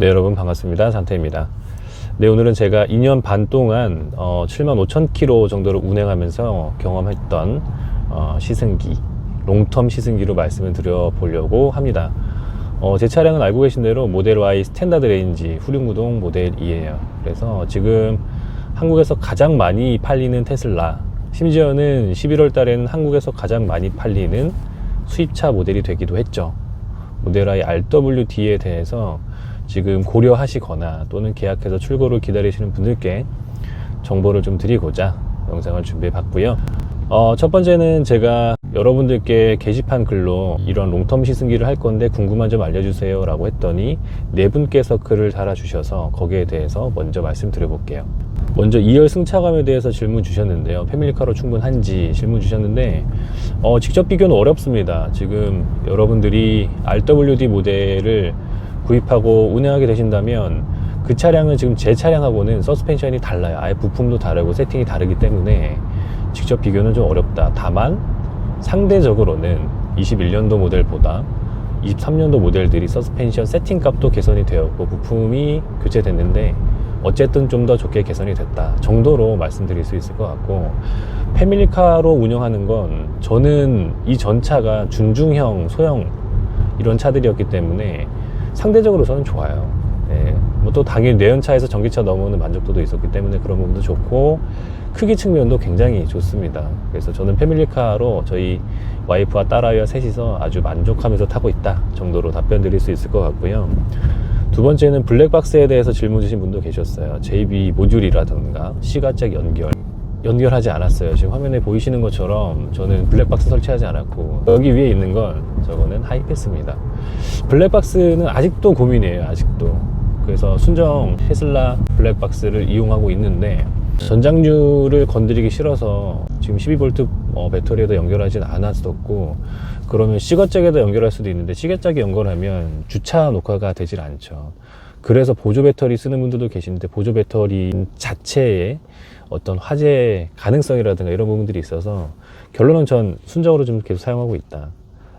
네, 여러분 반갑습니다. 산태입니다. 네, 오늘은 제가 2년 반 동안 어, 7만 5천 킬로 정도를 운행하면서 경험했던 어, 시승기, 롱텀 시승기로 말씀을 드려보려고 합니다. 어, 제 차량은 알고 계신 대로 모델 Y 스탠다드 레인지 후륜구동 모델 2예요. 그래서 지금 한국에서 가장 많이 팔리는 테슬라, 심지어는 11월 달에는 한국에서 가장 많이 팔리는 수입차 모델이 되기도 했죠. 모델 Y RWD에 대해서 지금 고려하시거나 또는 계약해서 출고를 기다리시는 분들께 정보를 좀 드리고자 영상을 준비해 봤고요. 어, 첫 번째는 제가 여러분들께 게시판 글로 이런 롱텀 시승기를 할 건데 궁금한 점 알려주세요 라고 했더니 네 분께서 글을 달아주셔서 거기에 대해서 먼저 말씀드려 볼게요. 먼저 2열 승차감에 대해서 질문 주셨는데요. 패밀리카로 충분한지 질문 주셨는데 어, 직접 비교는 어렵습니다. 지금 여러분들이 RWD 모델을 구입하고 운행하게 되신다면 그 차량은 지금 제 차량하고는 서스펜션이 달라요. 아예 부품도 다르고 세팅이 다르기 때문에 직접 비교는 좀 어렵다. 다만 상대적으로는 21년도 모델보다 23년도 모델들이 서스펜션 세팅 값도 개선이 되었고 부품이 교체됐는데 어쨌든 좀 더 좋게 개선이 됐다 정도로 말씀드릴 수 있을 것 같고 패밀리카로 운영하는 건 저는 이 전차가 준중형 소형 이런 차들이었기 때문에 상대적으로 저는 좋아요 네. 뭐또 당연히 내연차에서 전기차 넘어오는 만족도도 있었기 때문에 그런 부분도 좋고 크기 측면도 굉장히 좋습니다 그래서 저는 패밀리카로 저희 와이프와 딸아이와 셋이서 아주 만족하면서 타고 있다 정도로 답변 드릴 수 있을 것 같고요 두 번째는 블랙박스에 대해서 질문 주신 분도 계셨어요. JB 모듈이라든가 시가적 연결. 연결하지 않았어요. 지금 화면에 보이시는 것처럼 저는 블랙박스 설치하지 않았고 여기 위에 있는 건 저거는 하이패스입니다. 블랙박스는 아직도 고민이에요. 아직도. 그래서 순정 테슬라 블랙박스를 이용하고 있는데 전장류를 건드리기 싫어서 지금 12V 어, 배터리에도 연결하진 않았었고 그러면 시거잭에도 연결할 수도 있는데 시거잭에 연결하면 주차 녹화가 되질 않죠. 그래서 보조 배터리 쓰는 분들도 계시는데 보조 배터리 자체에 어떤 화재 가능성이라든가 이런 부분들이 있어서 결론은 전 순정으로 좀 계속 사용하고 있다.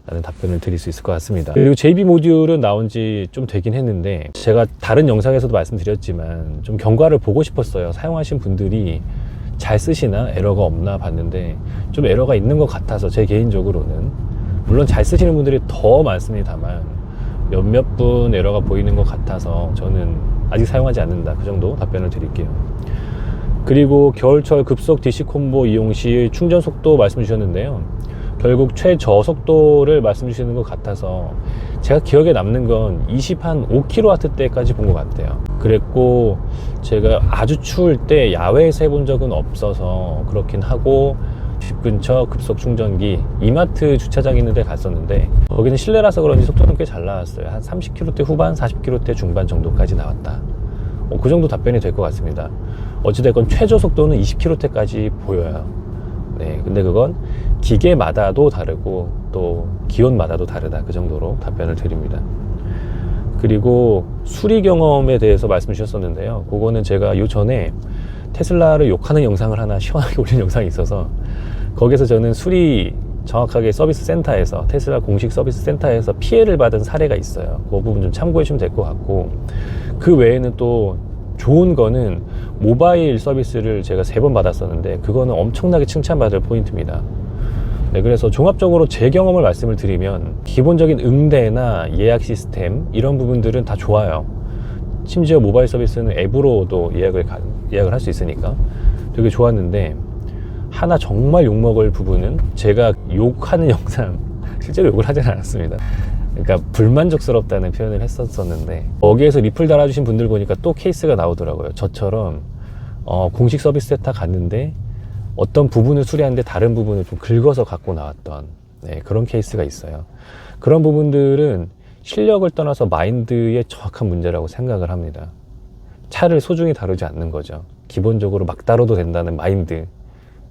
라는 답변을 드릴 수 있을 것 같습니다. 그리고 JB 모듈은 나온 지 좀 되긴 했는데 제가 다른 영상에서도 말씀드렸지만 좀 경과를 보고 싶었어요. 사용하신 분들이 잘 쓰시나 에러가 없나 봤는데 좀 에러가 있는 것 같아서 제 개인적으로는 물론 잘 쓰시는 분들이 더 많습니다만 몇몇 분 에러가 보이는 것 같아서 저는 아직 사용하지 않는다 그 정도 답변을 드릴게요. 그리고 겨울철 급속 DC 콤보 이용 시 충전 속도 말씀 주셨는데요. 결국 최저 속도를 말씀 주시는 것 같아서 제가 기억에 남는 건 20 한 5kW 대까지 본 것 같아요. 그랬고 제가 아주 추울 때 야외에서 해본 적은 없어서 그렇긴 하고 집 근처 급속 충전기 이마트 주차장 있는 데 갔었는데 거기는 실내라서 그런지 속도는 꽤 잘 나왔어요. 한 30km 후반, 40km 중반 정도까지 나왔다. 어, 그 정도 답변이 될 것 같습니다. 어찌됐건 최저 속도는 20km까지 보여요. 네, 근데 그건 기계마다도 다르고 또 기온마다도 다르다. 그 정도로 답변을 드립니다. 그리고 수리 경험에 대해서 말씀 주셨었는데요. 그거는 제가 요 전에 테슬라를 욕하는 영상을 하나 시원하게 올린 영상이 있어서 거기서 저는 수리 정확하게 서비스 센터에서 테슬라 공식 서비스 센터에서 피해를 받은 사례가 있어요. 그 부분 좀 참고해 주시면 될 것 같고 그 외에는 또 좋은 거는 모바일 서비스를 제가 세 번 받았었는데 그거는 엄청나게 칭찬받을 포인트입니다. 네, 그래서 종합적으로 제 경험을 말씀을 드리면 기본적인 응대나 예약 시스템 이런 부분들은 다 좋아요. 심지어 모바일 서비스는 앱으로도 예약을 가- 예약을 할 수 있으니까 되게 좋았는데 하나 정말 욕먹을 부분은 제가 욕하는 영상 실제로 욕을 하진 않았습니다. 그러니까 불만족스럽다는 표현을 했었었는데 거기에서 리플 달아주신 분들 보니까 또 케이스가 나오더라고요. 저처럼 어, 공식 서비스 센터 갔는데 어떤 부분을 수리하는데 다른 부분을 좀 긁어서 갖고 나왔던 네, 그런 케이스가 있어요. 그런 부분들은 실력을 떠나서 마인드의 정확한 문제라고 생각을 합니다. 차를 소중히 다루지 않는 거죠. 기본적으로 막 다뤄도 된다는 마인드.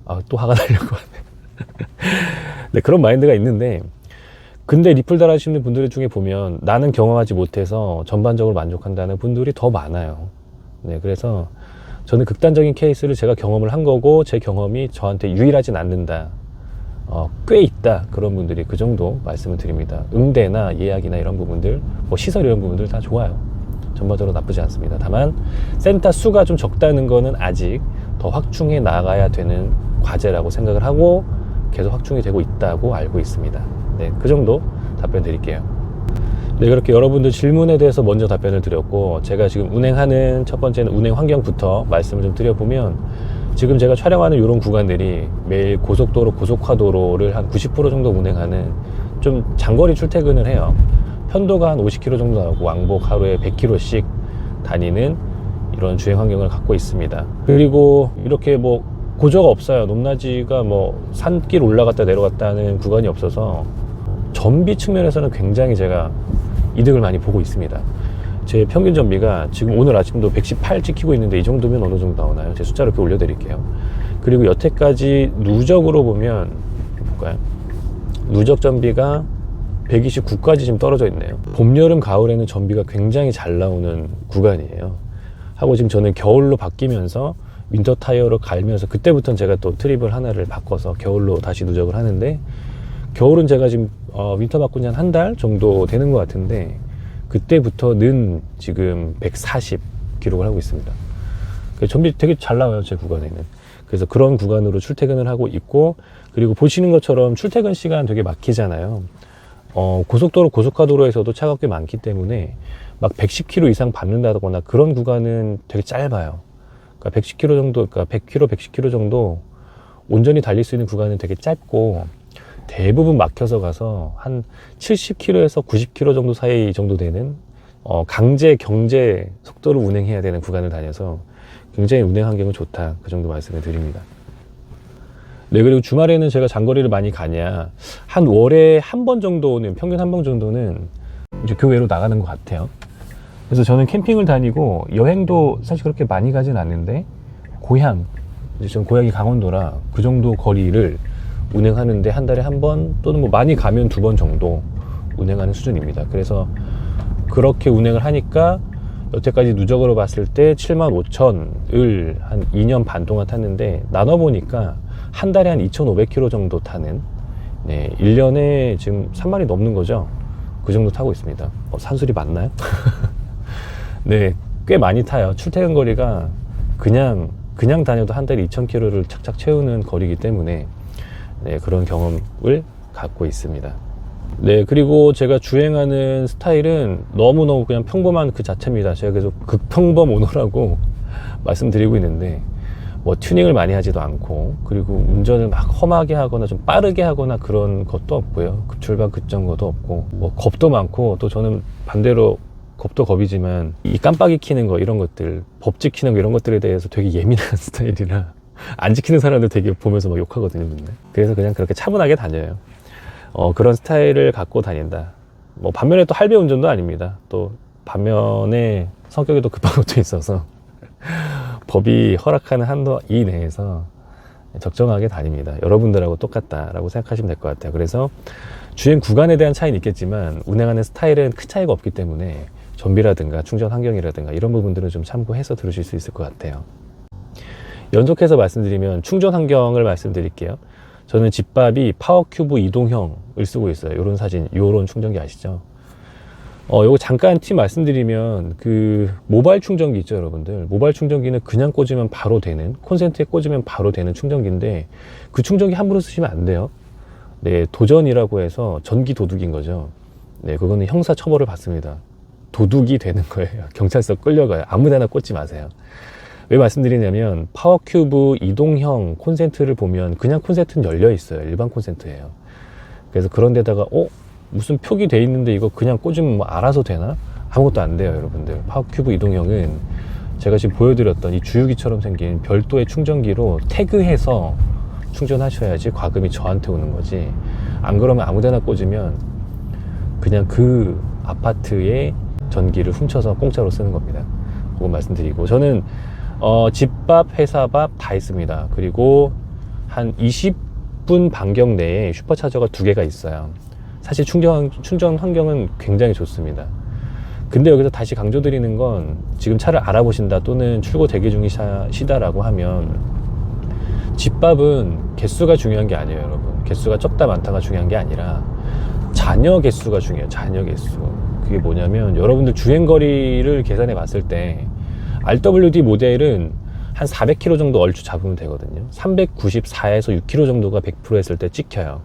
아, 또 화가 나려고 하네. 네, 그런 마인드가 있는데, 근데 리플 달아주시는 분들 중에 보면 나는 경험하지 못해서 전반적으로 만족한다는 분들이 더 많아요. 네, 그래서 저는 극단적인 케이스를 제가 경험을 한 거고 제 경험이 저한테 유일하진 않는다. 어, 꽤 있다. 그런 분들이 그 정도 말씀을 드립니다. 응대나 예약이나 이런 부분들, 뭐 시설 이런 부분들 다 좋아요. 전반적으로 나쁘지 않습니다. 다만 센터 수가 좀 적다는 거는 아직 더 확충해 나가야 되는 과제라고 생각을 하고 계속 확충이 되고 있다고 알고 있습니다. 네, 그 정도 답변 드릴게요. 네, 그렇게 여러분들 질문에 대해서 먼저 답변을 드렸고, 제가 지금 운행하는 첫 번째는 운행 환경부터 말씀을 좀 드려보면, 지금 제가 촬영하는 이런 구간들이 매일 고속도로, 고속화도로를 한 90% 정도 운행하는 좀 장거리 출퇴근을 해요. 편도가 한 50km 정도 나오고, 왕복 하루에 100km씩 다니는 이런 주행 환경을 갖고 있습니다. 그리고 이렇게 뭐 고저가 없어요. 높낮이가 뭐 산길 올라갔다 내려갔다 하는 구간이 없어서 전비 측면에서는 굉장히 제가 이득을 많이 보고 있습니다. 제 평균 전비가 지금 오늘 아침도 118 찍히고 있는데 이 정도면 어느 정도 나오나요? 제 숫자로 이렇게 올려드릴게요. 그리고 여태까지 누적으로 보면 볼까요? 누적 전비가 129까지 지금 떨어져 있네요. 봄, 여름, 가을에는 전비가 굉장히 잘 나오는 구간이에요. 하고 지금 저는 겨울로 바뀌면서 윈터 타이어로 갈면서 그때부터는 제가 또 트립을 하나를 바꿔서 겨울로 다시 누적을 하는데 겨울은 제가 지금 어, 윈터 바꾼 지한 한 달 정도 되는 것 같은데 그때부터는 지금 140 기록을 하고 있습니다. 그 전비 되게 잘 나와요 제 구간에는. 그래서 그런 구간으로 출퇴근을 하고 있고 그리고 보시는 것처럼 출퇴근 시간 되게 막히잖아요. 어, 고속도로 고속화도로에서도 차가 꽤 많기 때문에 막 110km 이상 받는다거나 그런 구간은 되게 짧아요. 그러니까 110km 정도, 그러니까 100km, 110km 정도 온전히 달릴 수 있는 구간은 되게 짧고 대부분 막혀서 가서 한 70km에서 90km 정도 사이 정도 되는 어, 강제 경제 속도를 운행해야 되는 구간을 다녀서 굉장히 운행 환경은 좋다. 그 정도 말씀을 드립니다. 네, 그리고 주말에는 제가 장거리를 많이 가냐. 한 월에 한 번 정도는, 평균 한 번 정도는 이제 교외로 나가는 것 같아요. 그래서 저는 캠핑을 다니고 여행도 사실 그렇게 많이 가진 않는데 고향, 이제 전 고향이 강원도라 그 정도 거리를 운행하는데 한 달에 한 번 또는 뭐 많이 가면 두 번 정도 운행하는 수준입니다. 그래서 그렇게 운행을 하니까 여태까지 누적으로 봤을 때 7만 5천을 한 2년 반 동안 탔는데 나눠 보니까 한 달에 한 2,500km 정도 타는 네, 1년에 지금 3만이 넘는 거죠. 그 정도 타고 있습니다. 어, 산술이 맞나요? 네, 꽤 많이 타요. 출퇴근 거리가 그냥 그냥 다녀도 한 달에 2,000km를 착착 채우는 거리이기 때문에 네, 그런 경험을 갖고 있습니다. 네, 그리고 제가 주행하는 스타일은 너무너무 그냥 평범한 그 자체입니다. 제가 계속 극평범 오너라고 말씀드리고 있는데, 뭐 튜닝을 많이 하지도 않고, 그리고 운전을 막 험하게 하거나 좀 빠르게 하거나 그런 것도 없고요. 급출발 급정거도 없고, 뭐 겁도 많고, 또 저는 반대로 겁도 겁이지만, 이 깜빡이 키는 거, 이런 것들, 법 지키는 거, 이런 것들에 대해서 되게 예민한 스타일이라, 안 지키는 사람들 되게 보면서 막 욕하거든요, 맨날. 그래서 그냥 그렇게 차분하게 다녀요. 어, 그런 스타일을 갖고 다닌다. 뭐, 반면에 또 할배 운전도 아닙니다. 또, 반면에 성격이 또 급한 것도 있어서, 법이 허락하는 한도 이내에서 적정하게 다닙니다. 여러분들하고 똑같다라고 생각하시면 될 것 같아요. 그래서 주행 구간에 대한 차이는 있겠지만, 운행하는 스타일은 큰 차이가 없기 때문에, 전비라든가 충전 환경이라든가 이런 부분들은 좀 참고해서 들으실 수 있을 것 같아요. 연속해서 말씀드리면 충전 환경을 말씀드릴게요. 저는 집밥이 파워큐브 이동형을 쓰고 있어요. 요런 사진, 요런 충전기 아시죠? 어, 요거 잠깐 팁 말씀드리면 그 모바일 충전기 있죠, 여러분들. 모바일 충전기는 그냥 꽂으면 바로 되는 콘센트에 꽂으면 바로 되는 충전기인데 그 충전기 함부로 쓰시면 안 돼요. 네, 도전이라고 해서 전기 도둑인 거죠. 네, 그거는 형사 처벌을 받습니다. 도둑이 되는 거예요. 경찰서 끌려가요. 아무데나 꽂지 마세요. 왜 말씀드리냐면 파워큐브 이동형 콘센트를 보면 그냥 콘센트는 열려 있어요. 일반 콘센트예요. 그래서 그런 데다가 어 무슨 표기 돼 있는데 이거 그냥 꽂으면 뭐 알아서 되나? 아무것도 안 돼요, 여러분들. 파워큐브 이동형은 제가 지금 보여드렸던 이 주유기처럼 생긴 별도의 충전기로 태그해서 충전하셔야지 과금이 저한테 오는 거지. 안 그러면 아무데나 꽂으면 그냥 그 아파트의 전기를 훔쳐서 공짜로 쓰는 겁니다. 그거 말씀드리고 저는 어, 집밥, 회사밥 다 있습니다. 그리고 한 20분 반경 내에 슈퍼차저가 두 개가 있어요. 사실 충전, 충전 환경은 굉장히 좋습니다. 근데 여기서 다시 강조드리는 건 지금 차를 알아보신다 또는 출고 대기 중이시다라고 하면 집밥은 개수가 중요한 게 아니에요, 여러분. 개수가 적다 많다가 중요한 게 아니라 자녀 개수가 중요해요, 자녀 개수. 그 그게 뭐냐면 여러분들 주행 거리를 계산해 봤을 때 RWD 모델은 한 400km 정도 얼추 잡으면 되거든요. 394에서 6km 정도가 100% 했을 때 찍혀요.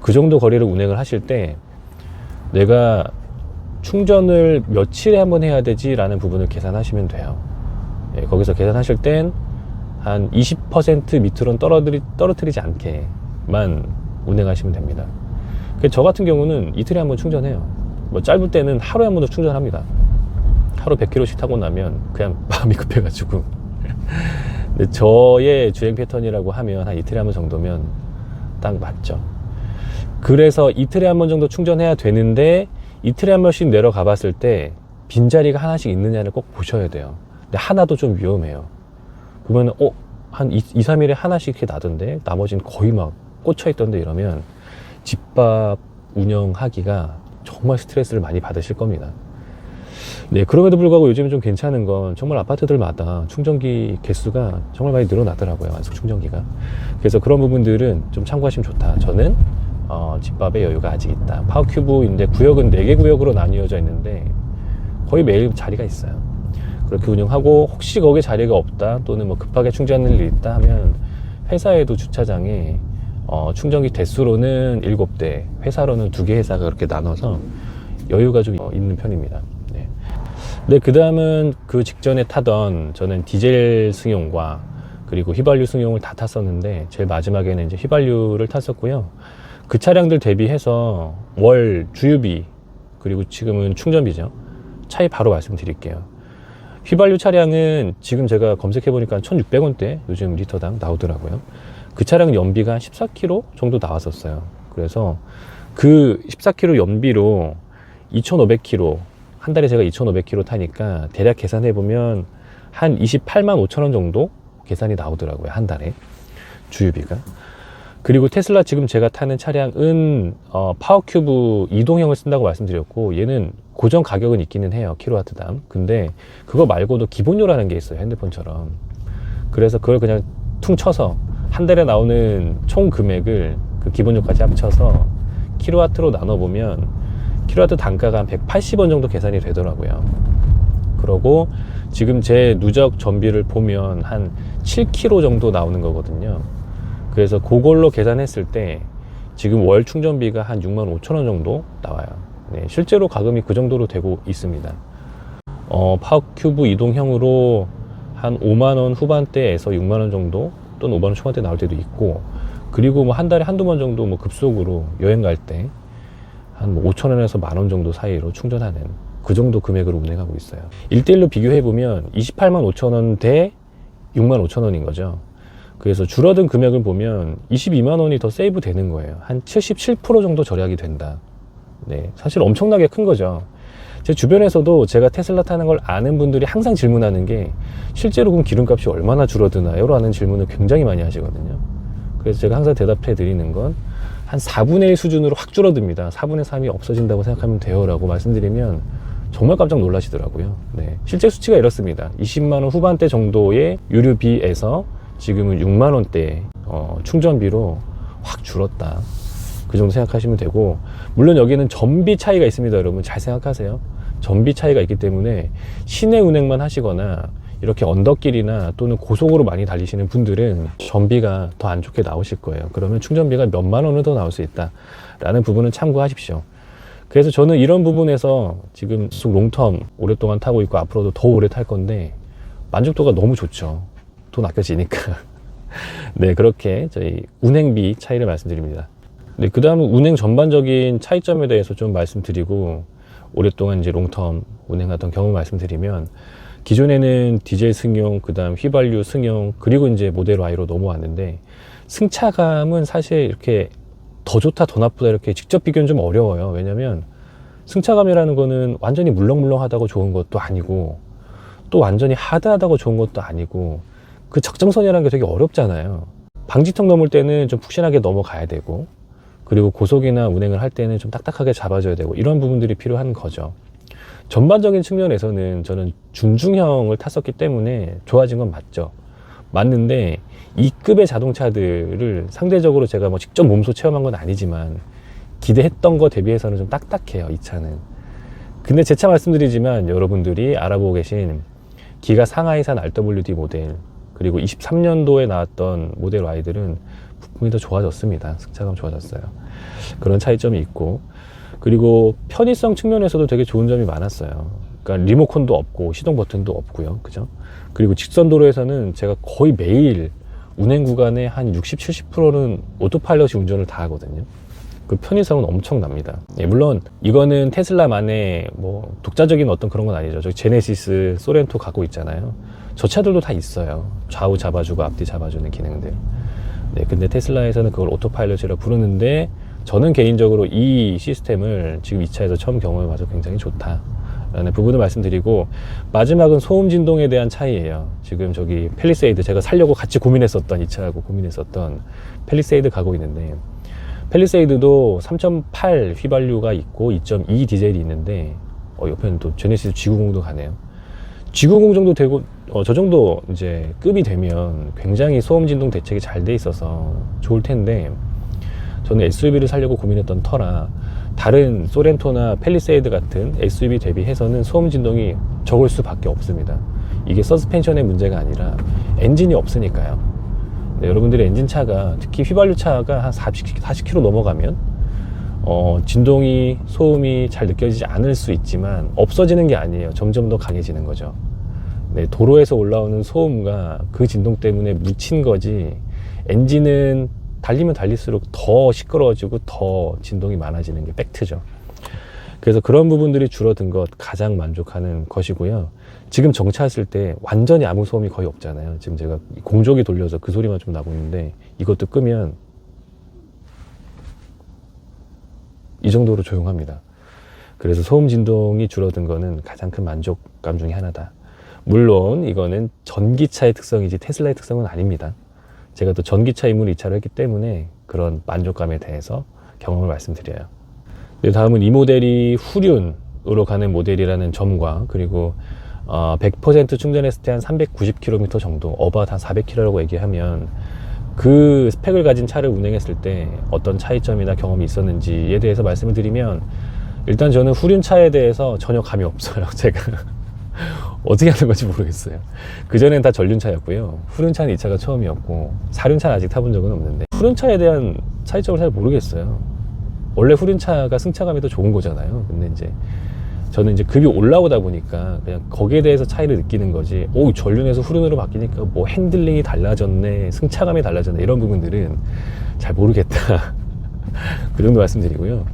그 정도 거리를 운행을 하실 때 내가 충전을 며칠에 한 번 해야 되지라는 부분을 계산하시면 돼요. 예, 거기서 계산하실 땐 한 20% 밑으로는 떨어뜨리, 떨어뜨리지 않게만 운행하시면 됩니다. 그저 같은 경우는 이틀에 한 번 충전해요. 뭐 짧을 때는 하루에 한 번도 충전합니다. 하루 100km씩 타고 나면 그냥 마음이 급해가지고. 근데 저의 주행 패턴이라고 하면 한 이틀에 한 번 정도면 딱 맞죠. 그래서 이틀에 한 번 정도 충전해야 되는데 이틀에 한 번씩 내려가 봤을 때 빈자리가 하나씩 있느냐를 꼭 보셔야 돼요. 근데 하나도 좀 위험해요. 보면은, 어, 한 2, 3일에 하나씩 이렇게 나던데 나머지는 거의 막 꽂혀 있던데 이러면 집밥 운영하기가 정말 스트레스를 많이 받으실 겁니다. 네, 그럼에도 불구하고 요즘은 좀 괜찮은 건 정말 아파트들마다 충전기 개수가 정말 많이 늘어나더라고요. 완속 충전기가. 그래서 그런 부분들은 좀 참고하시면 좋다. 저는 어, 집밥의 여유가 아직 있다. 파워큐브인데 구역은 4개 구역으로 나뉘어져 있는데 거의 매일 자리가 있어요. 그렇게 운영하고 혹시 거기에 자리가 없다 또는 뭐 급하게 충전할 일이 있다 하면 회사에도 주차장에 어, 충전기 대수로는 7대, 회사로는 2개 회사가 그렇게 나눠서 여유가 좀 어, 있는 편입니다. 네. 네, 그 다음은 그 직전에 타던 저는 디젤 승용과 그리고 휘발유 승용을 다 탔었는데 제일 마지막에는 이제 휘발유를 탔었고요. 그 차량들 대비해서 월 주유비 그리고 지금은 충전비죠. 차이 바로 말씀드릴게요. 휘발유 차량은 지금 제가 검색해 보니까 1,600원대 요즘 리터당 나오더라고요. 그 차량 연비가 14km 정도 나왔었어요. 그래서 그 14km 연비로 2,500km 한 달에 제가 2,500km 타니까 대략 계산해 보면 한 28만 5천 원 정도 계산이 나오더라고요. 한 달에 주유비가. 그리고 테슬라 지금 제가 타는 차량은 어, 파워큐브 이동형을 쓴다고 말씀드렸고 얘는 고정 가격은 있기는 해요 킬로와트당 근데 그거 말고도 기본료라는 게 있어요 핸드폰처럼 그래서 그걸 그냥 퉁 쳐서 한 달에 나오는 총 금액을 그 기본료까지 합쳐서 킬로와트로 나눠보면 킬로와트 단가가 한 180원 정도 계산이 되더라고요 그러고 지금 제 누적 전비를 보면 한 7km 정도 나오는 거거든요 그래서 그걸로 계산했을 때 지금 월 충전비가 한 6만 5천 원 정도 나와요. 네, 실제로 가금이 그 정도로 되고 있습니다. 어, 파워큐브 이동형으로 한 5만 원 후반대에서 6만 원 정도 또는 5만 원 초반대 나올 때도 있고 그리고 뭐 한 달에 한두 번 정도 뭐 급속으로 여행 갈때 한뭐 5천 원에서 만 원 정도 사이로 충전하는 그 정도 금액으로 운행하고 있어요. 1대1로 비교해 보면 28만 5천 원 대 6만 5천 원인 거죠. 그래서 줄어든 금액을 보면 22만 원이 더 세이브 되는 거예요. 한 77% 정도 절약이 된다. 네, 사실 엄청나게 큰 거죠. 제 주변에서도 제가 테슬라 타는 걸 아는 분들이 항상 질문하는 게 실제로 그럼 기름값이 얼마나 줄어드나요? 라는 질문을 굉장히 많이 하시거든요. 그래서 제가 항상 대답해 드리는 건 한 4분의 1 수준으로 확 줄어듭니다. 4분의 3이 없어진다고 생각하면 돼요. 라고 말씀드리면 정말 깜짝 놀라시더라고요. 네. 실제 수치가 이렇습니다. 20만원 후반대 정도의 유류비에서 지금은 6만 원대 어, 충전비로 확 줄었다. 그 정도 생각하시면 되고 물론 여기는 전비 차이가 있습니다, 여러분. 잘 생각하세요. 전비 차이가 있기 때문에 시내 운행만 하시거나 이렇게 언덕길이나 또는 고속으로 많이 달리시는 분들은 전비가 더 안 좋게 나오실 거예요. 그러면 충전비가 몇만 원은 더 나올 수 있다라는 부분은 참고하십시오. 그래서 저는 이런 부분에서 지금 쭉 롱텀 오랫동안 타고 있고 앞으로도 더 오래 탈 건데 만족도가 너무 좋죠. 돈 아껴지니까. 네, 그렇게 저희 운행비 차이를 말씀드립니다. 네, 그 다음은 운행 전반적인 차이점에 대해서 좀 말씀드리고, 오랫동안 이제 롱텀 운행하던 경험 말씀드리면, 기존에는 디젤 승용, 그 다음 휘발유 승용, 그리고 이제 모델 Y로 넘어왔는데, 승차감은 사실 이렇게 더 좋다, 더 나쁘다 이렇게 직접 비교는 좀 어려워요. 왜냐면 승차감이라는 거는 완전히 물렁물렁하다고 좋은 것도 아니고, 또 완전히 하드하다고 좋은 것도 아니고, 그 적정선이라는 게 되게 어렵잖아요. 방지턱 넘을 때는 좀 푹신하게 넘어가야 되고, 그리고 고속이나 운행을 할 때는 좀 딱딱하게 잡아줘야 되고, 이런 부분들이 필요한 거죠. 전반적인 측면에서는 저는 준중형을 탔었기 때문에 좋아진 건 맞죠. 맞는데, 이 급의 자동차들을 상대적으로 제가 뭐 직접 몸소 체험한 건 아니지만, 기대했던 거 대비해서는 좀 딱딱해요, 이 차는. 근데 재차 말씀드리지만 여러분들이 알아보고 계신 기가 상하이산 RWD 모델 그리고 23년도에 나왔던 모델 Y들은 부품이 더 좋아졌습니다. 승차감 좋아졌어요. 그런 차이점이 있고 그리고 편의성 측면에서도 되게 좋은 점이 많았어요. 그러니까 리모컨도 없고 시동 버튼도 없고요. 그죠? 그리고 직선 도로에서는 제가 거의 매일 운행 구간에 한 60, 70%는 오토파일럿이 운전을 다 하거든요. 그 편의성은 엄청납니다. 예, 물론 이거는 테슬라만의 뭐 독자적인 어떤 그런 건 아니죠. 저기 제네시스, 소렌토 갖고 있잖아요. 저 차들도 다 있어요. 좌우 잡아주고 앞뒤 잡아주는 기능들. 네, 근데 테슬라에서는 그걸 오토파일럿이라 부르는데 저는 개인적으로 이 시스템을 지금 이 차에서 처음 경험해 봐서 굉장히 좋다. 라는 부분을 말씀드리고 마지막은 소음 진동에 대한 차이예요. 지금 저기 펠리세이드 제가 살려고 같이 고민했었던 이 차하고 고민했었던 펠리세이드 가고 있는데 펠리세이드도 3.8 휘발유가 있고 2.2 디젤이 있는데 어, 옆에는 또 제네시스 G90도 가네요. G90 정도 되고 어, 저 정도 이제 급이 되면 굉장히 소음 진동 대책이 잘 돼 있어서 좋을 텐데 저는 SUV를 살려고 고민했던 터라 다른 소렌토나 펠리세이드 같은 SUV 대비해서는 소음 진동이 적을 수밖에 없습니다. 이게 서스펜션의 문제가 아니라 엔진이 없으니까요. 네, 여러분들의 엔진 차가 특히 휘발유 차가 한 40, 40km 넘어가면 어, 진동이 소음이 잘 느껴지지 않을 수 있지만 없어지는 게 아니에요. 점점 더 강해지는 거죠. 네, 도로에서 올라오는 소음과 그 진동 때문에 묻힌 거지 엔진은 달리면 달릴수록 더 시끄러워지고 더 진동이 많아지는 게 팩트죠. 그래서 그런 부분들이 줄어든 것 가장 만족하는 것이고요. 지금 정차했을 때 완전히 아무 소음이 거의 없잖아요. 지금 제가 공조기 돌려서 그 소리만 좀 나고 있는데 이것도 끄면 이 정도로 조용합니다. 그래서 소음 진동이 줄어든 거는 가장 큰 만족감 중에 하나다. 물론 이거는 전기차의 특성이지 테슬라의 특성은 아닙니다. 제가 또 전기차 입문 2차를 했기 때문에 그런 만족감에 대해서 경험을 말씀드려요. 네, 다음은 이 모델이 후륜으로 가는 모델이라는 점과 그리고 어, 100% 충전했을 때 한 390km 정도, 어바웃 한 400km라고 얘기하면 그 스펙을 가진 차를 운행했을 때 어떤 차이점이나 경험이 있었는지에 대해서 말씀을 드리면 일단 저는 후륜차에 대해서 전혀 감이 없어요. 제가 어떻게 하는 건지 모르겠어요. 그전엔 다 전륜차였고요. 후륜차는 이 차가 처음이었고 사륜차는 아직 타본 적은 없는데 후륜차에 대한 차이점을 잘 모르겠어요. 원래 후륜차가 승차감이 더 좋은 거잖아요. 근데 이제 저는 이제 급이 올라오다 보니까 그냥 거기에 대해서 차이를 느끼는 거지. 오, 전륜에서 후륜으로 바뀌니까 뭐 핸들링이 달라졌네, 승차감이 달라졌네 이런 부분들은 잘 모르겠다. 그 정도 말씀드리고요.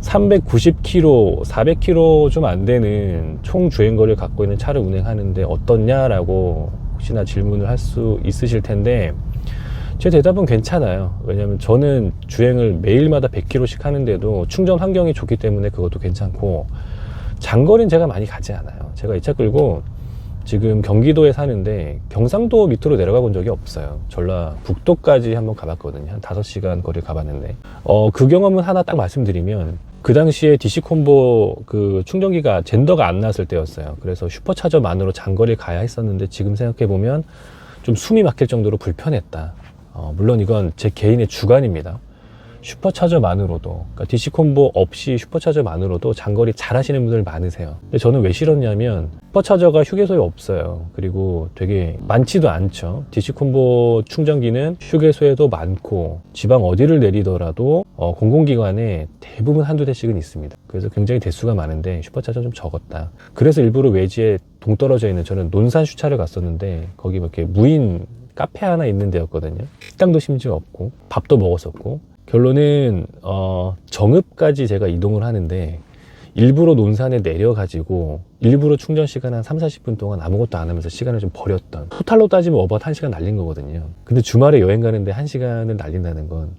390km, 400km 좀 안 되는 총 주행거리를 갖고 있는 차를 운행하는데 어떻냐라고 혹시나 질문을 할 수 있으실 텐데 제 대답은 괜찮아요. 왜냐면 저는 주행을 매일마다 100km씩 하는데도 충전 환경이 좋기 때문에 그것도 괜찮고 장거리는 제가 많이 가지 않아요. 제가 이 차 끌고 지금 경기도에 사는데 경상도 밑으로 내려가 본 적이 없어요. 전라북도까지 한번 가봤거든요. 한 5시간 거리 가봤는데. 어, 그 경험은 하나 딱 말씀드리면 그 당시에 DC 콤보 그 충전기가 젠더가 안 나왔을 때였어요. 그래서 슈퍼차저만으로 장거리 가야 했었는데 지금 생각해 보면 좀 숨이 막힐 정도로 불편했다. 어, 물론 이건 제 개인의 주관입니다. 슈퍼차저만으로도 그러니까 DC 콤보 없이 슈퍼차저만으로도 장거리 잘 하시는 분들 많으세요. 근데 저는 왜 싫었냐면 슈퍼차저가 휴게소에 없어요. 그리고 되게 많지도 않죠. DC 콤보 충전기는 휴게소에도 많고 지방 어디를 내리더라도 어, 공공기관에 대부분 한두 대씩은 있습니다. 그래서 굉장히 대수가 많은데 슈퍼차저 좀 적었다. 그래서 일부러 외지에 동떨어져 있는 저는 논산 슈차를 갔었는데 거기 뭐 이렇게 무인 카페 하나 있는 데였거든요. 식당도 심지어 없고 밥도 먹었었고 결론은 어, 정읍까지 제가 이동을 하는데 일부러 논산에 내려가지고 일부러 충전 시간 한 3, 40분 동안 아무것도 안 하면서 시간을 좀 버렸던 토탈로 따지면 어바웃 1시간 날린 거거든요 근데 주말에 여행 가는데 1시간을 날린다는 건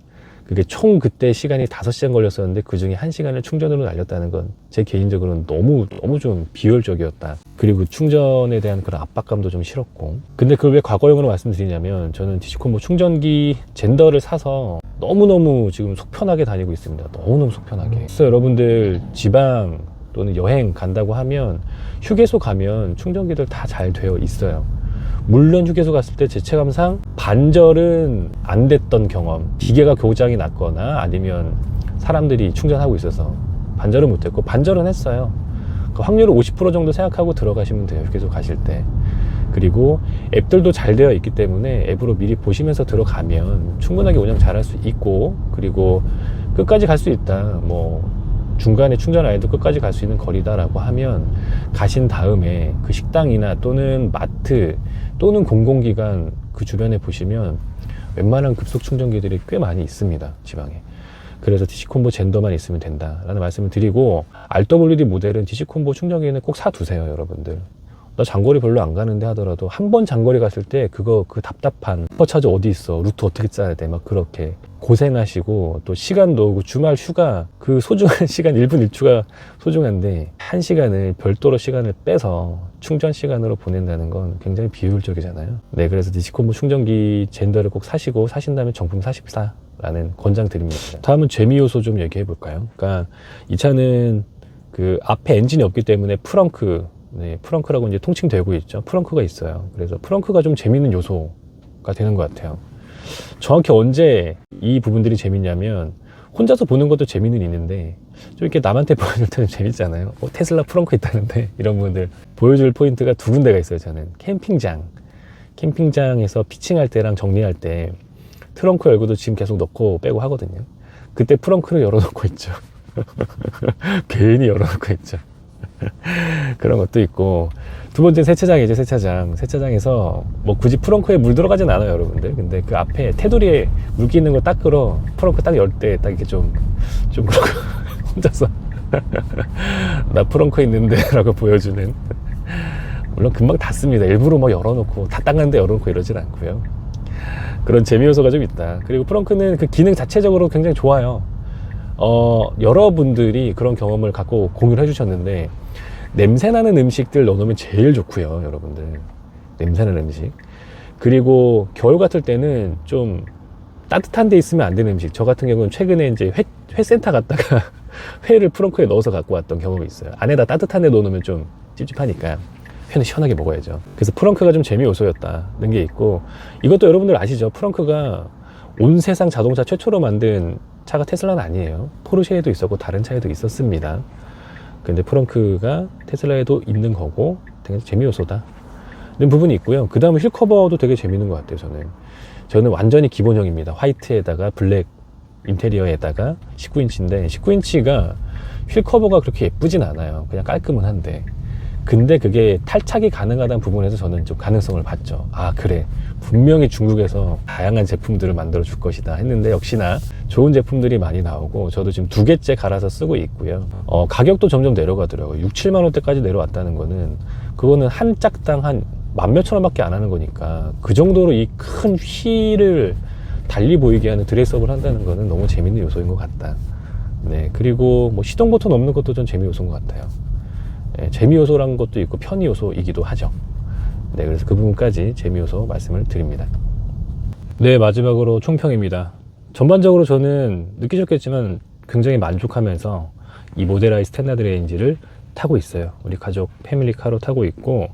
그게 총 그때 시간이 5시간 걸렸었는데 그 중에 1시간을 충전으로 날렸다는 건 제 개인적으로는 너무 너무 좀 비효율적이었다. 그리고 충전에 대한 그런 압박감도 좀 싫었고. 근데 그걸 왜 과거형으로 말씀드리냐면 저는 디지콘 뭐 충전기 젠더를 사서 너무너무 지금 속 편하게 다니고 있습니다. 너무너무 속 편하게. 그래서 여러분들 지방 또는 여행 간다고 하면 휴게소 가면 충전기들 다 잘 되어 있어요. 물론 휴게소 갔을 때 제 체감상 반절은 안 됐던 경험 기계가 고장이 났거나 아니면 사람들이 충전하고 있어서 반절은 못했고 반절은 했어요 그 확률을 50% 정도 생각하고 들어가시면 돼요. 계속 가실 때. 그리고 앱들도 잘 되어 있기 때문에 앱으로 미리 보시면서 들어가면 충분하게 운영 잘 할 수 있고 그리고 끝까지 갈 수 있다. 뭐 중간에 충전 안 해도 끝까지 갈 수 있는 거리다라고 하면 가신 다음에 그 식당이나 또는 마트 또는 공공기관 그 주변에 보시면 웬만한 급속 충전기들이 꽤 많이 있습니다. 지방에. 그래서 디시콤보 젠더만 있으면 된다라는 말씀을 드리고 RWD 모델은 디시콤보 충전기는 꼭 사두세요, 여러분들. 나 장거리 별로 안 가는데 하더라도 한 번 장거리 갔을 때 그거 그 답답한 슈퍼차지 어디 있어? 루트 어떻게 짜야 돼? 막 그렇게 고생하시고 또 시간도 그 주말 휴가 그 소중한 시간 1분 1초가 소중한데 한 시간을 별도로 시간을 빼서 충전 시간으로 보낸다는 건 굉장히 비효율적이잖아요. 네 그래서 디시콤보 충전기 젠더를 꼭 사시고 사신다면 정품 44 라는 권장 드립니다. 다음은 재미 요소 좀 얘기해 볼까요? 그러니까 이 차는 그 앞에 엔진이 없기 때문에 프렁크 네, 프렁크라고 이제 통칭되고 있죠. 프렁크가 있어요. 그래서 프렁크가 좀 재밌는 요소가 되는 것 같아요. 정확히 언제 이 부분들이 재밌냐면 혼자서 보는 것도 재미는 있는데 좀 이렇게 남한테 보여줄 때는 재밌잖아요. 어, 테슬라 프렁크 있다는데 이런 부분들 보여줄 포인트가 두 군데가 있어요. 저는 캠핑장, 캠핑장에서 피칭할 때랑 정리할 때 트렁크 열고도 짐 계속 넣고 빼고 하거든요. 그때 프렁크를 열어놓고 있죠. 괜히 열어놓고 있죠. 그런 것도 있고. 두 번째 세차장이죠 세차장. 세차장에서 뭐 굳이 프렁크에 물 들어가진 않아요 여러분들. 근데 그 앞에 테두리에 물기 있는 걸딱 끌어 프렁크 딱 열 때 딱 이렇게 좀좀 그렇고 혼자서 나 프렁크 있는데 라고 보여주는. 물론 금방 닫습니다. 일부러 뭐 열어놓고 다 닦는데 열어놓고 이러진 않고요. 그런 재미 요소가 좀 있다. 그리고 프렁크는 그 기능 자체적으로 굉장히 좋아요. 어, 여러분들이 그런 경험을 갖고 공유를 해주셨는데 냄새나는 음식들 넣어놓으면 제일 좋고요 여러분들. 냄새나는 음식. 그리고 겨울 같을 때는 좀 따뜻한 데 있으면 안 되는 음식. 저 같은 경우는 최근에 이제 회, 회센터 갔다가 회를 프렁크에 넣어서 갖고 왔던 경험이 있어요. 안에다 따뜻한 데 넣어놓으면 좀 찝찝하니까 회는 시원하게 먹어야죠. 그래서 프렁크가 좀 재미 요소였다는 게 있고 이것도 여러분들 아시죠? 프렁크가 온 세상 자동차 최초로 만든 차가 테슬라는 아니에요. 포르쉐에도 있었고 다른 차에도 있었습니다 근데 프렁크가 테슬라에도 있는 거고 되게 재미 요소다. 는 부분이 있고요. 그 다음에 휠 커버도 되게 재밌는 것 같아요 저는. 저는 완전히 기본형입니다. 화이트에다가 블랙 인테리어에다가 19인치인데 19인치가 휠 커버가 그렇게 예쁘진 않아요. 그냥 깔끔은 한데. 근데 그게 탈착이 가능하다는 부분에서 저는 좀 가능성을 봤죠. 아 그래 분명히 중국에서 다양한 제품들을 만들어 줄 것이다 했는데 역시나 좋은 제품들이 많이 나오고 저도 지금 두 개째 갈아서 쓰고 있고요. 어, 가격도 점점 내려가더라고요. 6, 7만 원대까지 내려왔다는 거는 그거는 한 짝당 한 만 몇천 원밖에 안 하는 거니까 그 정도로 이큰 휠을 달리 보이게 하는 드레스업을 한다는 거는 너무 재밌는 요소인 것 같다. 네 그리고 뭐 시동 버튼 없는 것도 좀 재미 요소인 것 같아요. 네, 재미 요소란 것도 있고 편의 요소이기도 하죠 네, 그래서 그 부분까지 재미 요소 말씀을 드립니다. 네, 마지막으로 총평입니다. 전반적으로 저는 느끼셨겠지만 굉장히 만족하면서 이 모델 I 스탠다드 레인지를 타고 있어요. 우리 가족 패밀리 카로 타고 있고,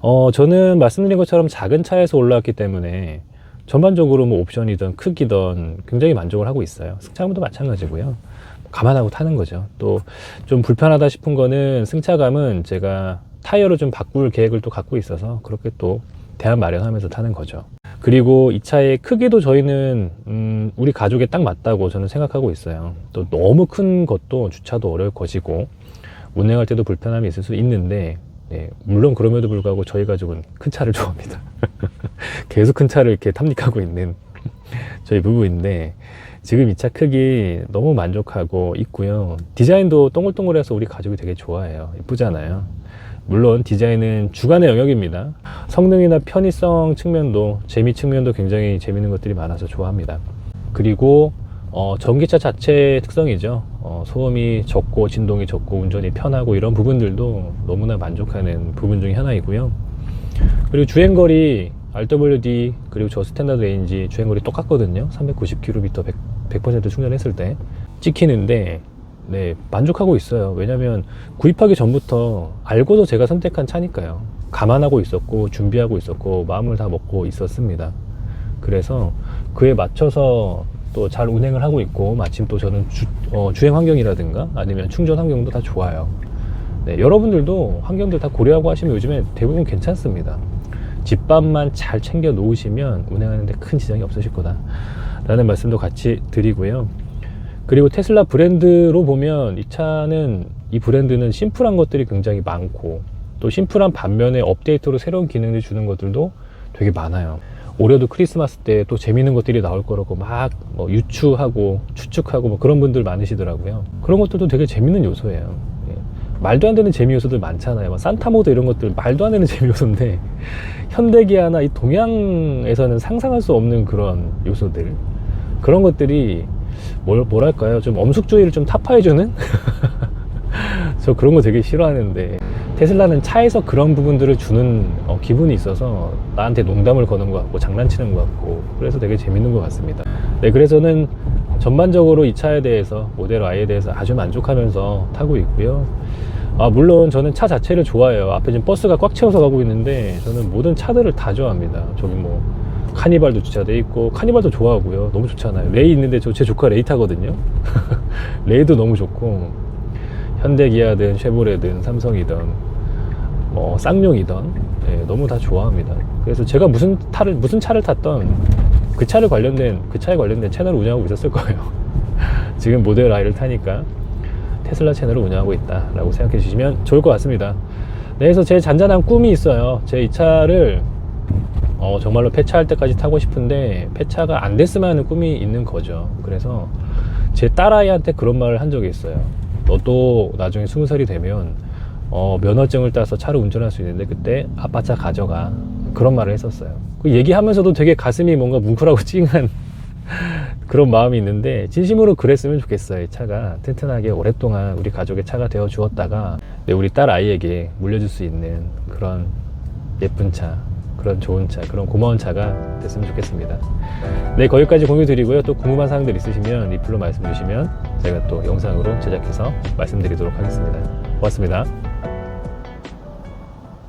어, 저는 말씀드린 것처럼 작은 차에서 올라왔기 때문에 전반적으로 뭐 옵션이든 크기든 굉장히 만족을 하고 있어요. 승차감도 마찬가지고요. 감안하고 타는 거죠. 또 좀 불편하다 싶은 거는 승차감은 제가 타이어를 좀 바꿀 계획을 또 갖고 있어서 그렇게 또 대안 마련하면서 타는 거죠. 그리고 이 차의 크기도 저희는 음, 우리 가족에 딱 맞다고 저는 생각하고 있어요. 또 너무 큰 것도 주차도 어려울 것이고 운행할 때도 불편함이 있을 수 있는데 네, 물론 그럼에도 불구하고 저희 가족은 큰 차를 좋아합니다. 계속 큰 차를 이렇게 탐닉하고 있는 저희 부부인데 지금 이 차 크기 너무 만족하고 있고요. 디자인도 동글동글해서 우리 가족이 되게 좋아해요. 이쁘잖아요. 물론 디자인은 주관의 영역입니다. 성능이나 편의성 측면도 재미 측면도 굉장히 재밌는 것들이 많아서 좋아합니다. 그리고 어, 전기차 자체의 특성이죠. 어, 소음이 적고 진동이 적고 운전이 편하고 이런 부분들도 너무나 만족하는 부분 중에 하나이고요. 그리고 주행거리 RWD 그리고 저 스탠다드 레인지 주행거리 똑같거든요. 390km 100, 100% 충전했을 때 찍히는데 네, 만족하고 있어요. 왜냐면 구입하기 전부터 알고도 제가 선택한 차니까요. 감안하고 있었고, 준비하고 있었고, 마음을 다 먹고 있었습니다. 그래서 그에 맞춰서 또 잘 운행을 하고 있고, 마침 또 저는 주, 어, 주행 환경이라든가 아니면 충전 환경도 다 좋아요. 네, 여러분들도 환경들 다 고려하고 하시면 요즘에 대부분 괜찮습니다. 집밥만 잘 챙겨 놓으시면 운행하는데 큰 지장이 없으실 거다. 라는 말씀도 같이 드리고요. 그리고 테슬라 브랜드로 보면 이 차는 이 브랜드는 심플한 것들이 굉장히 많고 또 심플한 반면에 업데이트로 새로운 기능을 주는 것들도 되게 많아요. 올해도 크리스마스 때 또 재밌는 것들이 나올 거라고 막 뭐 유추하고 추측하고 뭐 그런 분들 많으시더라고요. 그런 것들도 되게 재밌는 요소예요. 예. 말도 안 되는 재미 요소들 많잖아요. 막 산타 모드 이런 것들 말도 안 되는 재미 요소인데 현대기아나 이 동양에서는 상상할 수 없는 그런 요소들 그런 것들이 뭘 뭐랄까요 좀 엄숙주의를 좀 타파해주는 저 그런 거 되게 싫어하는데 테슬라는 차에서 그런 부분들을 주는 어, 기분이 있어서 나한테 농담을 거는 것 같고 장난치는 것 같고 그래서 되게 재밌는 것 같습니다. 네, 그래서는 전반적으로 이 차에 대해서 모델 Y에 대해서 아주 만족하면서 타고 있고요. 아, 물론 저는 차 자체를 좋아해요. 앞에 지금 버스가 꽉 채워서 가고 있는데 저는 모든 차들을 다 좋아합니다. 저기 뭐 카니발도 주차돼 있고 카니발도 좋아하고요. 너무 좋잖아요. 레이 있는데 저 제 조카 레이 타거든요. 레이도 너무 좋고 현대 기아든 쉐보레든 삼성이든 뭐 쌍용이든 예, 너무 다 좋아합니다. 그래서 제가 무슨 차를 무슨 차를 탔던 그 차를 관련된 그 차에 관련된 채널을 운영하고 있었을 거예요. 지금 모델 I를 타니까 테슬라 채널을 운영하고 있다라고 생각해 주시면 좋을 것 같습니다. 네, 그래서 제 잔잔한 꿈이 있어요. 제 이 차를 어, 정말로 폐차할 때까지 타고 싶은데 폐차가 안 됐으면 하는 꿈이 있는 거죠. 그래서 제 딸아이한테 그런 말을 한 적이 있어요. 너도 나중에 스무 살이 되면 어, 면허증을 따서 차를 운전할 수 있는데 그때 아빠 차 가져가 그런 말을 했었어요. 그 얘기하면서도 되게 가슴이 뭔가 뭉클하고 찡한 그런 마음이 있는데 진심으로 그랬으면 좋겠어요. 이 차가 튼튼하게 오랫동안 우리 가족의 차가 되어 주었다가 네, 우리 딸 아이에게 물려줄 수 있는 그런 예쁜 차, 그런 좋은 차, 그런 고마운 차가 됐으면 좋겠습니다. 네, 거기까지 공유 드리고요. 또 궁금한 사항들 있으시면 리플로 말씀 주시면 제가 또 영상으로 제작해서 말씀드리도록 하겠습니다. 고맙습니다.